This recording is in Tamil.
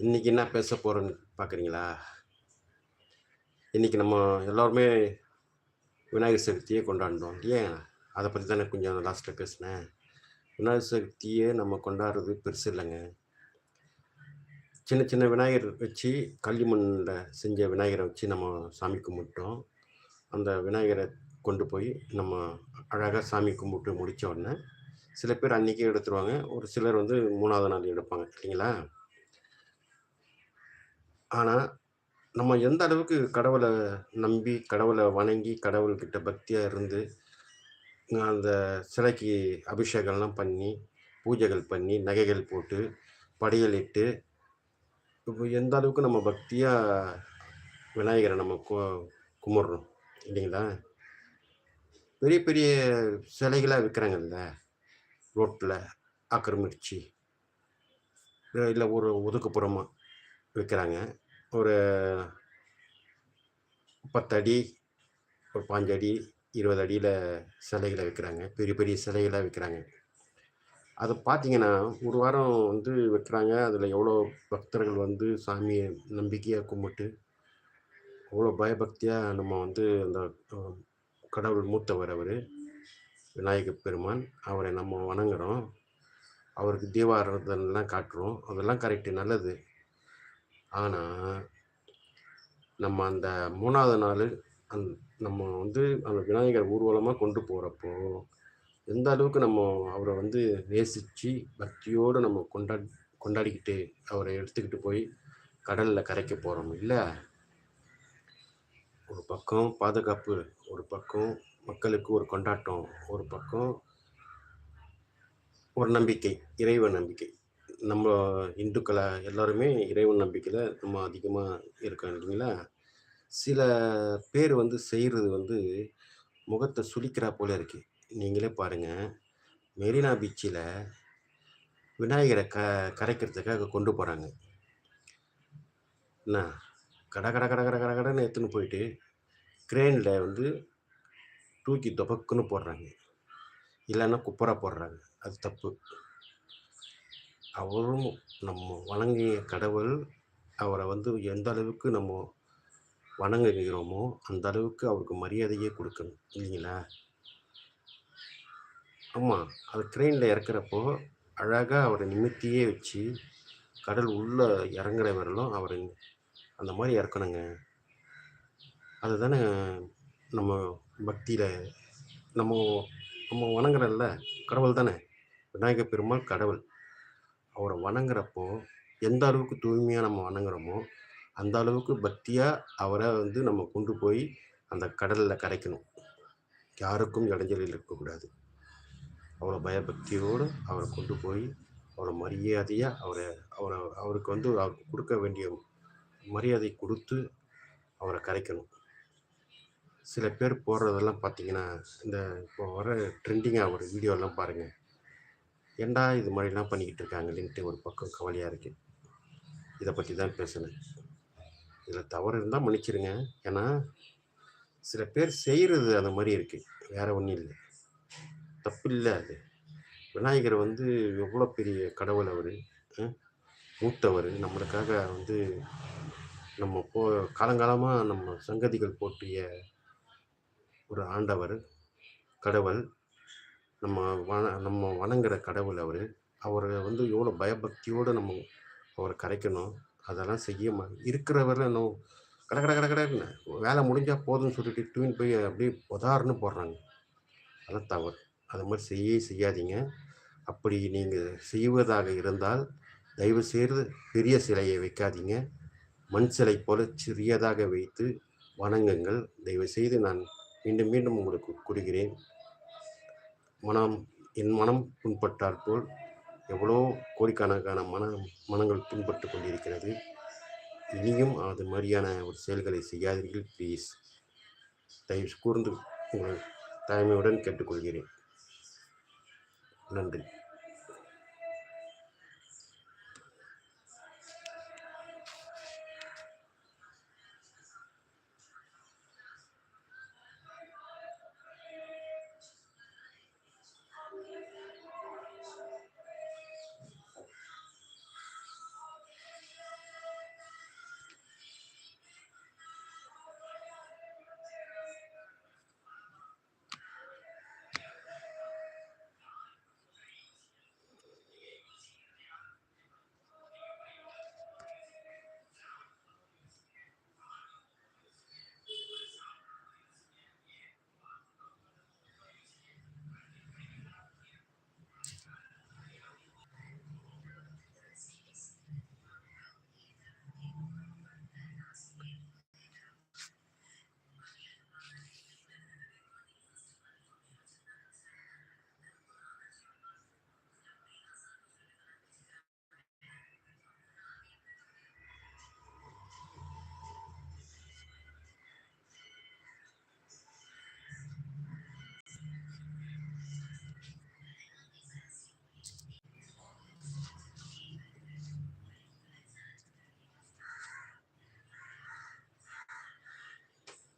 இன்றைக்கி என்ன பேச போகிறோன்னு பார்க்குறீங்களா? இன்னைக்கு நம்ம எல்லாருமே விநாயகர் சதுர்த்திய கொண்டாடினோம். ஏன்? அதை பற்றி தானே கொஞ்சம் லாஸ்ட்டில் பேசினேன். விநாயகர் சதுர்த்திய நம்ம கொண்டாடுறது பெருசு இல்லைங்க சின்ன சின்ன விநாயகர் வச்சு களிமண்ணில் செஞ்ச விநாயகரை வச்சு நம்ம சாமி கும்பிட்டோம். அந்த விநாயகரை கொண்டு போய் நம்ம அழகாக சாமி கும்பிட்டு முடித்த உடனே, சில பேர் அன்றைக்கே எடுத்துருவாங்க. ஒரு சிலர் வந்து மூணாவது நாள் எடுப்பாங்க. இல்லைங்களா? ஆனால் நம்ம எந்த அளவுக்கு கடவுளை நம்பி, கடவுளை வணங்கி, கடவுள்கிட்ட பக்தியாக இருந்து, அந்த சிலைக்கு அபிஷேகம்லாம் பண்ணி, பூஜைகள் பண்ணி, நகைகள் போட்டு, படையலிட்டு, இப்போ எந்த அளவுக்கு நம்ம பக்தியாக விநாயகரை நம்ம கு கும்பிட்றோம் இல்லைங்களா? பெரிய பெரிய சிலைகளாக விற்கிறாங்கல்ல ரோட்டில் ஆக்கிரமிச்சு. இல்லை ஒரு ஒதுக்குப்புறமா விற்கிறாங்க ஒரு 10 அடி, ஒரு பாஞ்சடி இருபது அடியில் சிலைகளை விற்கிறாங்க பெரிய பெரிய சிலைகளா விற்கிறாங்க அதை பார்த்தீங்கன்னா, ஒரு வாரம் வந்து வைக்கிறாங்க. அதில் எவ்வளோ பக்தர்கள் வந்து சாமியை நம்பிக்கையாக கும்பிட்டு, அவ்வளோ பயபக்தியாக நம்ம வந்து அந்த கடவுள் மூத்தவர் அவர் விநாயக பெருமான். அவரை நம்ம வணங்குறோம். அவருக்கு தீபாராதனைலாம் காட்டுறோம். அதெல்லாம் கரெக்ட்டு நல்லது. ஆனால் நம்ம அந்த மூணாவது நாள் அந் நம்ம வந்து அந்த விநாயகர் ஊர்வலமாக கொண்டு போகிறப்போ எந்த அளவுக்கு நம்ம அவரை வந்து நேசித்து பக்தியோடு நம்ம கொண்டா கொண்டாடிக்கிட்டு, அவரை எடுத்துக்கிட்டு போய் கடலில் கரைக்க போகிறோம் இல்லை ஒரு பக்கம் பாதுகாப்பு, ஒரு பக்கம் மக்களுக்கு ஒரு கொண்டாட்டம், ஒரு பக்கம் ஒரு நம்பிக்கை, இறைவன் நம்பிக்கை. நம்ம இந்துக்களை எல்லாருமே இறைவன் நம்பிக்கையில் நம்ம அதிகமாக இருக்கோம் இல்லைங்களா? சில பேர் வந்து செய்கிறது வந்து முகத்தை சுழிக்கிறா போல இருக்குது நீங்களே பாருங்கள் மெரினா பீச்சில் விநாயகரை க கரைக்கிறதுக்காக கொண்டு போகிறாங்க என்ன? கட கட கட கட கட கடன்னு எடுத்துன்னு போயிட்டு, கிரேன்ல வந்து தூக்கி தொபக்குன்னு போடுறாங்க. இல்லைன்னா குப்புற போடுறாங்க. அது தப்பு. அவரும் நம்ம வணங்கிய கடவுள், அவரை வந்து எந்த அளவுக்கு நம்ம வணங்குகிறோமோ, அந்த அளவுக்கு அவருக்கு மரியாதையே கொடுக்கணும் இல்லைங்களா? ஆமாம் அது கிரேன்ல இறக்குறப்போ, அழகாக அவரை நிமித்தியே வச்சு, கடல் உள்ளே இறங்குற வரலும் அவர அந்த மாதிரி இறக்கணுங்க. அதுதானே நம்ம பக்தியில் நம்ம நம்ம வணங்குறோம்ல, கடவுள் தானே. விநாயகப் பெருமாள் கடவுள். அவரை வணங்குறப்போ, எந்த அளவுக்கு தூய்மையாக நம்ம வணங்குறோமோ, அந்த அளவுக்கு பக்தியாக அவரை வந்து நம்ம கொண்டு போய் அந்த கடலில் கரைக்கணும். யாருக்கும் இடைஞ்சலில் இருக்கக்கூடாது. அவ்வளோ பயபக்தியோடு அவரை கொண்டு போய், அவரை மரியாதையாக அவரை அவரை அவருக்கு வந்து அவருக்கு கொடுக்க வேண்டிய மரியாதை கொடுத்து அவரை கரைக்கணும். சில பேர் போடுறதெல்லாம் பார்த்தீங்கன்னா, இந்த இப்போ வர ட்ரெண்டிங்காக ஒரு வீடியோலாம் பாருங்கள் ஏன்டா இது மாதிரிலாம் பண்ணிக்கிட்டு இருக்காங்களேன்ட்டு ஒரு பக்கம் கவலையாக இருக்கு. இதை பற்றி தான் பேசினேன். இதில் தவறு இருந்தால் மன்னிச்சிடுங்க. ஏன்னா, சில பேர் செய்கிறது அந்த மாதிரி இருக்குது வேறு ஒன்றும் இல்லை தப்பு இல்லை அது. விநாயகர் வந்து எவ்வளோ பெரிய கடவுள் அவர் மூத்தவர் நம்மளுக்காக வந்து நம்ம போ காலங்காலமாக நம்ம சங்கதிகள் போற்றிய ஒரு ஆண்டவர், கடவுள். நம்ம வண நம்ம வணங்குற கடவுள் அவர் அவரை வந்து எவ்வளோ பயபக்தியோடு நம்ம அவரை கரைக்கணும். அதெல்லாம் செய்ய மா இருக்கிறவரை இன்னும் கட கட கட கடன்னு வேலை முடிஞ்சால் போதும்னு சொல்லிட்டு டூன் போய் அப்படியே உதாரணம் போடுறாங்க. அதெல்லாம் தவறு. அது மாதிரி செய்யவே செய்யாதீங்க. அப்படி நீங்கள் செய்வதாக இருந்தால், தயவு செய்து பெரிய சிலையை வைக்காதீங்க. மண் சிலை போல சிறியதாக வைத்து வணங்குங்கள். தயவுசெய்து நான் மீண்டும் மீண்டும் உங்களுக்கு கூறுகிறேன். மனம் என் மனம் புண்பட்டாற்போல் எவ்வளோ கோடிக்கணக்கான மனம் மனங்கள் புண்பட்டு கொண்டிருக்கிறது. இனியும் அது மாதிரியான ஒரு செயல்களை செய்யாதீர்கள் ப்ளீஸ். தயவு கூர்ந்து உங்கள் தலைமையுடன் கேட்டுக்கொள்கிறேன். நன்றி.